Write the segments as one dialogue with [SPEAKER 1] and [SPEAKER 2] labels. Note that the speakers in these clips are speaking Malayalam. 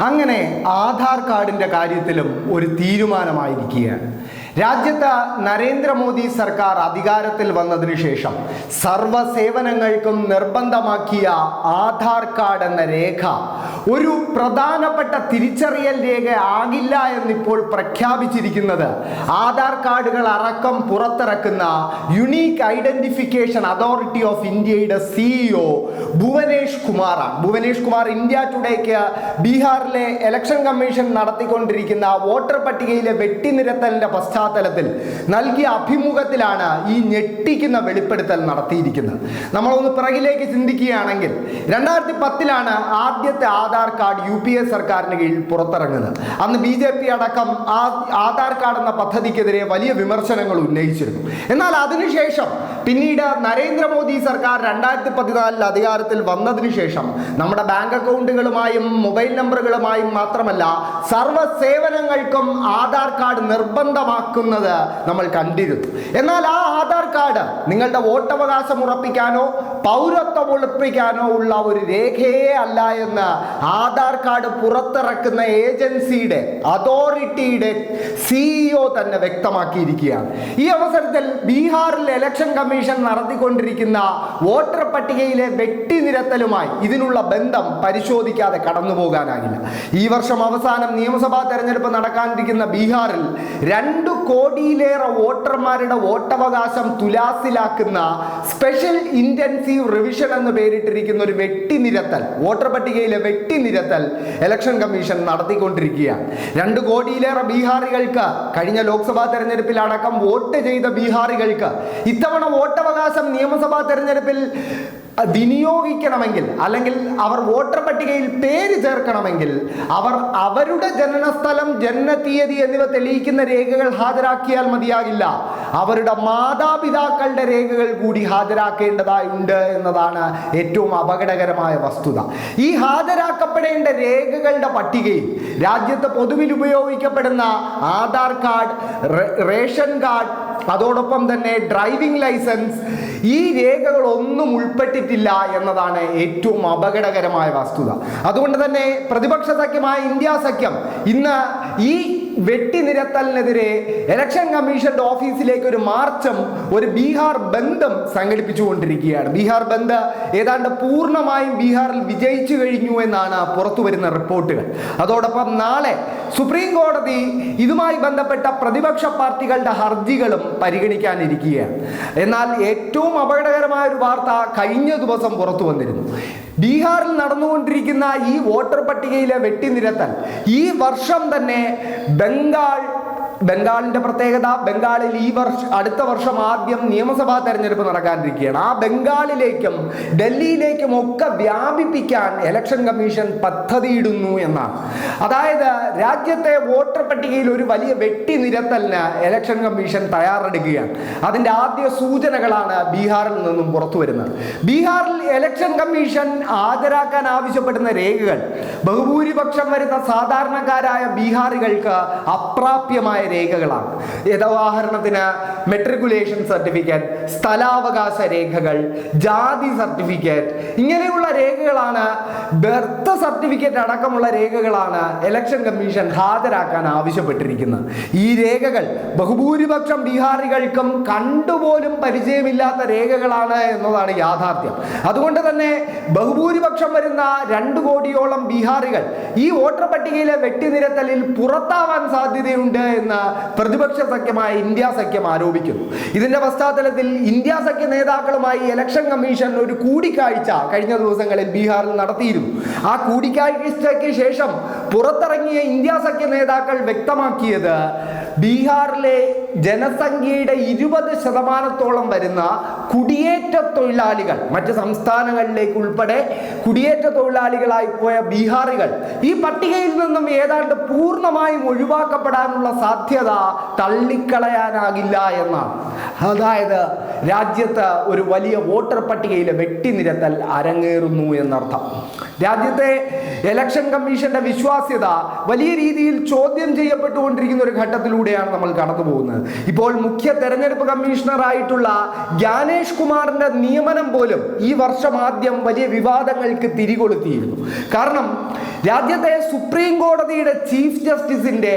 [SPEAKER 1] അങ്ങനെ ആധാർ കാർഡിന്റെ കാര്യത്തിലും ഒരു തീരുമാനമായിരിക്കുകയാണ്. രാജ്യത്ത് നരേന്ദ്രമോദി സർക്കാർ അധികാരത്തിൽ വന്നതിന് ശേഷം സർവ സേവനങ്ങൾക്കും നിർബന്ധമാക്കിയ ആധാർ കാർഡ് എന്ന രേഖ ഒരു പ്രധാനപ്പെട്ട തിരിച്ചറിയൽ രേഖ ആകില്ല എന്നിപ്പോൾ പ്രഖ്യാപിച്ചിരിക്കുന്നത്. ആധാർ കാർഡുകൾ അടക്കം പുറത്തിറക്കുന്ന യുണീക്ക് ഐഡന്റിഫിക്കേഷൻ അതോറിറ്റി ഓഫ് ഇന്ത്യയുടെ സിഇഒ ഭുവനേഷ് കുമാറാണ്. ഭുവനേഷ് കുമാർ ഇന്ത്യ ടുഡേക്ക് ബീഹാറിലെ ഇലക്ഷൻ കമ്മീഷൻ നടത്തിക്കൊണ്ടിരിക്കുന്ന വോട്ടർ പട്ടികയിലെ വെട്ടിനിരത്തലിന്റെ പശ്ചാത്തലത്തിൽ നൽകിയ അഭിമുഖത്തിലാണ് ഈ ഞെട്ടിക്കുന്ന വെളിപ്പെടുത്തൽ നടത്തിയിരിക്കുന്നത്. നമ്മളൊന്ന് പിറകിലേക്ക് ചിന്തിക്കുകയാണെങ്കിൽ രണ്ടായിരത്തി പത്തിലാണ് ആദ്യത്തെ Aadhaar card U P A സർക്കാരിന് കീഴിൽ പുറത്തിറങ്ങുന്നത്. അന്ന് ബി ജെ പി അടക്കം ആ ആധാർ കാർഡ് എന്ന പദ്ധതിക്കെതിരെ വലിയ വിമർശനങ്ങൾ ഉന്നയിച്ചിരുന്നു. എന്നാൽ അതിനുശേഷം പിന്നീട് നരേന്ദ്രമോദി സർക്കാർ രണ്ടായിരത്തി പതിനാലിൽ അധികാരത്തിൽ വന്നതിന് ശേഷം നമ്മുടെ ബാങ്ക് അക്കൗണ്ടുകളുമായും മൊബൈൽ നമ്പറുകളുമായും മാത്രമല്ല സർവ സേവനങ്ങൾക്കും ആധാർ കാർഡ് നിർബന്ധമാക്കുന്നത് നമ്മൾ കണ്ടിരുന്നു. എന്നാൽ ആ ആധാർ കാർഡ് നിങ്ങളുടെ വോട്ടവകാശം ഉറപ്പിക്കാനോ പൗരത്വം ഒളിപ്പിക്കാനോ ഉള്ള ഒരു രേഖയേ അല്ല എന്ന് ആധാർ കാർഡ് പുറത്തിറക്കുന്ന ഏജൻസിയുടെ അതോറിറ്റിയുടെ സിഇഒ തന്നെ വ്യക്തമാക്കിയിരിക്കുകയാണ്. ഈ അവസരത്തിൽ ബീഹാറിൽ ഇലക്ഷൻ കമ്മീഷൻ നടത്തിക്കൊണ്ടിരിക്കുന്ന വോട്ടർ പട്ടികയിലെ വെട്ടി നിരത്തലുമായി ഇതിനുള്ള ബന്ധം പരിശോധിക്കാതെ കടന്നു പോകാനാകില്ല. ഈ വർഷം അവസാനം നിയമസഭാ തെരഞ്ഞെടുപ്പ് നടക്കാനിരിക്കുന്ന ബീഹാറിൽ രണ്ടു കോടിയിലേറെ വോട്ടർമാരുടെ വോട്ടവകാശം തുലാസിലാക്കുന്ന സ്പെഷ്യൽ ഇന്റൻസീവ് റിവിഷൻ എന്ന് പേരിട്ടിരിക്കുന്ന ഒരു വെട്ടിനിരത്തൽ വോട്ടർ പട്ടികയിലെ വെട്ടിനിരത്തൽ ഇലക്ഷൻ കമ്മീഷൻ നടത്തിക്കൊണ്ടിരിക്കുകയാണ്. രണ്ട് കോടിയിലേറെ ബീഹാറികൾക്ക് കഴിഞ്ഞ ലോക്സഭാ തെരഞ്ഞെടുപ്പിൽ അടക്കം വോട്ട് ചെയ്ത ബീഹാറികൾക്ക് ഇത്തവണ വോട്ടവകാശം നിയമസഭാ തെരഞ്ഞെടുപ്പിൽ വിനിയോഗിക്കണമെങ്കിൽ അല്ലെങ്കിൽ അവർ വോട്ടർ പട്ടികയിൽ പേര് ചേർക്കണമെങ്കിൽ അവർ അവരുടെ ജനനസ്ഥലം ജനനതീയതി എന്നിവ തെളിയിക്കുന്ന രേഖകൾ ഹാജരാക്കിയാൽ മതിയാകില്ല. അവരുടെ മാതാപിതാക്കളുടെ രേഖകൾ കൂടി ഹാജരാക്കേണ്ടതായുണ്ട് എന്നതാണ് ഏറ്റവും അപകടകരമായ വസ്തുത. ഈ ഹാജരാക്കപ്പെടേണ്ട രേഖകളുടെ പട്ടികയിൽ രാജ്യത്ത് പൊതുവിൽ ഉപയോഗിക്കപ്പെടുന്ന ആധാർ കാർഡ് റേഷൻ കാർഡ് അതോടൊപ്പം തന്നെ ഡ്രൈവിംഗ് ലൈസൻസ് ഈ രേഖകളൊന്നും ഉൾപ്പെട്ടിട്ടില്ല എന്നതാണ് ഏറ്റവും അപകടകരമായ വസ്തുത. അതുകൊണ്ട് തന്നെ പ്രതിപക്ഷ സഖ്യമായ ഇന്ത്യ സഖ്യം ഇന്ന് ഈ വെട്ടിനിരത്തലിനെതിരെ ഇലക്ഷൻ കമ്മീഷന്റെ ഓഫീസിലേക്ക് ഒരു മാർച്ചും ഒരു ബീഹാർ ബന്ധം സംഘടിപ്പിച്ചുകൊണ്ടിരിക്കുകയാണ്. ബീഹാർ ബന്ദ് ഏതാണ്ട് പൂർണമായും ബീഹാറിൽ വിജയിച്ചു കഴിഞ്ഞു എന്നാണ് പുറത്തു വരുന്ന റിപ്പോർട്ടുകൾ. അതോടൊപ്പം നാളെ സുപ്രീം കോടതി ഇതുമായി ബന്ധപ്പെട്ട പ്രതിപക്ഷ പാർട്ടികളുടെ ഹർജികളും പരിഗണിക്കാനിരിക്കുകയാണ്. എന്നാൽ ഏറ്റവും അപകടകരമായ ഒരു വാർത്ത കഴിഞ്ഞ ദിവസം പുറത്തു വന്നിരുന്നു. ബീഹാറിൽ നടന്നുകൊണ്ടിരിക്കുന്ന ഈ വോട്ടർ പട്ടികയിലെ വെട്ടിനിരത്തൽ ഈ വർഷം തന്നെ ബംഗാൾ ബംഗാളിന്റെ പ്രത്യേകത ബംഗാളിൽ ഈ വർഷം അടുത്ത വർഷം ആദ്യം നിയമസഭാ തെരഞ്ഞെടുപ്പ് നടക്കാനിരിക്കുകയാണ്. ആ ബംഗാളിലേക്കും ഡൽഹിയിലേക്കും ഒക്കെ വ്യാപിപ്പിക്കാൻ ഇലക്ഷൻ കമ്മീഷൻ പദ്ധതിയിടുന്നു എന്നാണ്. അതായത് രാജ്യത്തെ വോട്ടർ പട്ടികയിൽ ഒരു വലിയ വെട്ടി നിരത്തലിന് ഇലക്ഷൻ കമ്മീഷൻ തയ്യാറെടുക്കുകയാണ്. അതിന്റെ ആദ്യ സൂചനകളാണ് ബീഹാറിൽ നിന്നും പുറത്തു വരുന്നത്. ബീഹാറിൽ ഇലക്ഷൻ കമ്മീഷൻ ഹാജരാക്കാൻ ആവശ്യപ്പെടുന്ന രേഖകൾ ബഹുഭൂരിപക്ഷം വരുന്ന സാധാരണക്കാരായ ബീഹാറികൾക്ക് അപ്രാപ്യമായ രേഖകളാണ്. യഥോദാഹരണത്തിന് മെട്രിക്കുലേഷൻ സർട്ടിഫിക്കറ്റ് സ്ഥലാവകാശ രേഖകൾ ജാതി സർട്ടിഫിക്കറ്റ് ഇങ്ങനെയുള്ള രേഖകളാണ് ബർത്ത് സർട്ടിഫിക്കറ്റ് അടക്കമുള്ള രേഖകളാണ് ഇലക്ഷൻ കമ്മീഷൻ ഹാജരാക്കാൻ ആവശ്യപ്പെട്ടിരിക്കുന്നത്. ഈ രേഖകൾ ബഹുഭൂരിപക്ഷം ബീഹാറികൾക്കും കണ്ടുപോലും പരിചയമില്ലാത്ത രേഖകളാണ് എന്നതാണ് യാഥാർത്ഥ്യം. അതുകൊണ്ട് തന്നെ ബഹുഭൂരിപക്ഷം വരുന്ന രണ്ട് കോടിയോളം ബീഹാറികൾ ഈ വോട്ടർ പട്ടികയിലെ വെട്ടിനിരത്തലിൽ പുറത്താവാൻ സാധ്യതയുണ്ട് എന്ന് പ്രതിപക്ഷ സഖ്യമായ ഇന്ത്യ സഖ്യം ആരോപിക്കുന്നു. ഇതിന്റെ പശ്ചാത്തലത്തിൽ ഇന്ത്യ സഖ്യ നേതാക്കളുമായി ഇലക്ഷൻ കമ്മീഷൻ ഒരു കൂടിക്കാഴ്ച കഴിഞ്ഞ ദിവസങ്ങളിൽ ബീഹാറിൽ നടത്തിയിരുന്നു. ആ കൂടിക്കാഴ്ചയ്ക്ക് ശേഷം പുറത്തിറങ്ങിയ ഇന്ത്യ സഖ്യ നേതാക്കൾ വ്യക്തമാക്കിയത് ബീഹാറിലെ ജനസംഖ്യയുടെ ഇരുപത് ശതമാനത്തോളം വരുന്ന കുടിയേറ്റ തൊഴിലാളികൾ മറ്റ് സംസ്ഥാനങ്ങളിലേക്ക് ഉൾപ്പെടെ കുടിയേറ്റ തൊഴിലാളികളായി പോയ ബീഹാറികൾ ഈ പട്ടികയിൽ നിന്നും ഏതാണ്ട് പൂർണമായും ഒഴിവാക്കപ്പെടാനുള്ള സാധ്യത തള്ളിക്കളയാനാകില്ല എന്നാണ്. അതായത് രാജ്യത്ത് ഒരു വലിയ വോട്ടർ പട്ടികയിലെ വെട്ടിനിരത്തൽ അരങ്ങേറുന്നു എന്നർത്ഥം. രാജ്യത്തെ ഇലക്ഷൻ കമ്മീഷന്റെ വിശ്വാസ്യത വലിയ രീതിയിൽ ചോദ്യം ചെയ്യപ്പെട്ടുകൊണ്ടിരിക്കുന്ന ഒരു ഘട്ടത്തിലൂടെയാണ് നമ്മൾ കടന്നു പോകുന്നത് ഇപ്പോൾ മുഖ്യ തെരഞ്ഞെടുപ്പ് കമ്മീഷണറായിട്ടുള്ള ജ്ഞാനേഷ് കുമാറിന്റെ നിയമനം പോലും ഈ വർഷം ആദ്യം വലിയ വിവാദങ്ങൾക്ക് തിരികൊളുത്തിയിരുന്നു. കാരണം രാജ്യത്തെ സുപ്രീം കോടതിയുടെ ചീഫ് ജസ്റ്റിസിന്റെ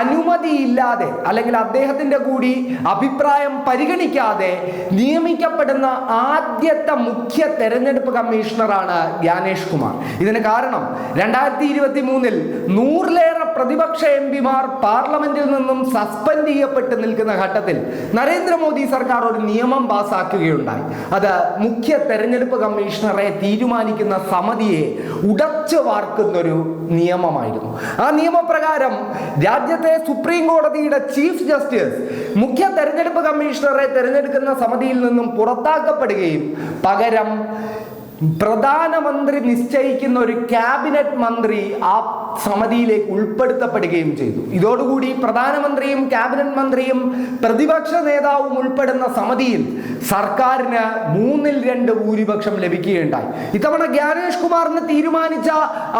[SPEAKER 1] അനുമതിയില്ലാതെ അല്ലെങ്കിൽ അദ്ദേഹത്തിന്റെ കൂടി അഭിപ്രായം പരിഗണിക്കാതെ നിയമിക്കപ്പെടുന്ന ആദ്യത്തെ മുഖ്യ തെരഞ്ഞെടുപ്പ് കമ്മീഷണറാണ് ജ്ഞാനേഷ് കുമാർ. ഇതിന് കാരണം രണ്ടായിരത്തി ഇരുപത്തി മൂന്നിൽ നൂറിലേറെ പ്രതിപക്ഷ എം പിമാർ പാർലമെന്റിൽ നിന്നും സസ്പെൻഡ് ചെയ്യപ്പെട്ട് നിൽക്കുന്ന ഘട്ടത്തിൽ നരേന്ദ്രമോദി സർക്കാർ ഒരു നിയമം പാസാക്കുകയുണ്ടായി. അത് മുഖ്യ തെരഞ്ഞെടുപ്പ് കമ്മീഷണറെ തീരുമാനിക്കുന്ന സമിതിയെ ഉടച്ചു വാർക്കുന്നൊരു നിയമമായിരുന്നു. ആ നിയമപ്രകാരം രാജ്യത്തെ സുപ്രീം കോടതിയുടെ ചീഫ് ജസ്റ്റിസ് മുഖ്യ തെരഞ്ഞെടുപ്പ് കമ്മീഷണറെ തെരഞ്ഞെടുക്കുന്ന സമിതിയിൽ നിന്നും പുറത്താക്കപ്പെടുകയും പകരം പ്രധാനമന്ത്രി നിശ്ചയിക്കുന്ന ഒരു ക്യാബിനറ്റ് മന്ത്രി ആ സമിതിയിലേക്ക് ഉൾപ്പെടുത്തപ്പെടുകയും ചെയ്തു. ഇതോടുകൂടി പ്രധാനമന്ത്രിയും ക്യാബിനറ്റ് മന്ത്രിയും പ്രതിപക്ഷ നേതാവും ഉൾപ്പെടുന്ന സമിതിയിൽ സർക്കാരിന് മൂന്നിൽ രണ്ട് ഭൂരിപക്ഷം ലഭിക്കുകയുണ്ടായി. ഇത്തവണ ജ്ഞാനേഷ് കുമാറിന് തീരുമാനിച്ച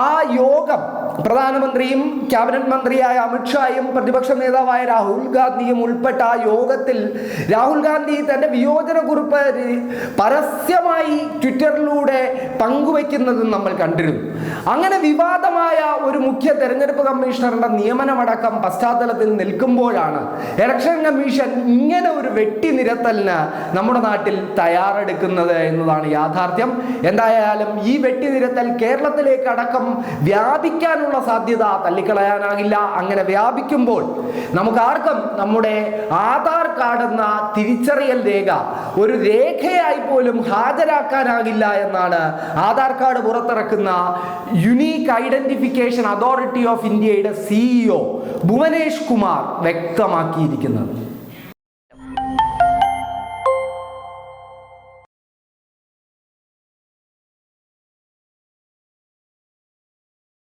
[SPEAKER 1] ആ യോഗം പ്രധാനമന്ത്രിയും ക്യാബിനറ്റ് മന്ത്രിയായ അമിത്ഷായും പ്രതിപക്ഷ നേതാവായ രാഹുൽ ഗാന്ധിയും ഉൾപ്പെട്ട യോഗത്തിൽ രാഹുൽ ഗാന്ധി തന്റെ വിയോജന കുറിപ്പ് പരസ്യമായി ട്വിറ്ററിലൂടെ പങ്കുവയ്ക്കുന്നതും നമ്മൾ കണ്ടിരുന്നു. അങ്ങനെ വിവാദമായ ഒരു മുഖ്യ തെരഞ്ഞെടുപ്പ് കമ്മീഷണറുടെ നിയമനമടക്കം പശ്ചാത്തലത്തിൽ നിൽക്കുമ്പോഴാണ് ഇലക്ഷൻ കമ്മീഷൻ ഇങ്ങനെ ഒരു വെട്ടി നിരത്തലിന് നമ്മുടെ നാട്ടിൽ തയ്യാറെടുക്കുന്നത് എന്നതാണ് യാഥാർത്ഥ്യം. എന്തായാലും ഈ വെട്ടി നിരത്തൽ കേരളത്തിലേക്ക് അടക്കം വ്യാപിക്കാനുള്ള സാധ്യത തള്ളിക്കളയാനാകില്ല. അങ്ങനെ വ്യാപിക്കുമ്പോൾ നമുക്ക് ആർക്കും നമ്മുടെ ആധാർ കാർഡ് എന്ന തിരിച്ചറിയൽ രേഖ ഒരു രേഖയായി പോലും ഹാജരാക്കാനാകില്ല എന്നാണ് ആധാർ കാർഡ് പുറത്തിറക്കുന്ന യുണീക്ക് ഐഡന്റിഫിക്കേഷൻ അതോറിറ്റി ഓഫ് ഇന്ത്യയുടെ സിഇഒ ഭുവനേഷ് കുമാർ വ്യക്തമാക്കിയിരിക്കുന്നത്.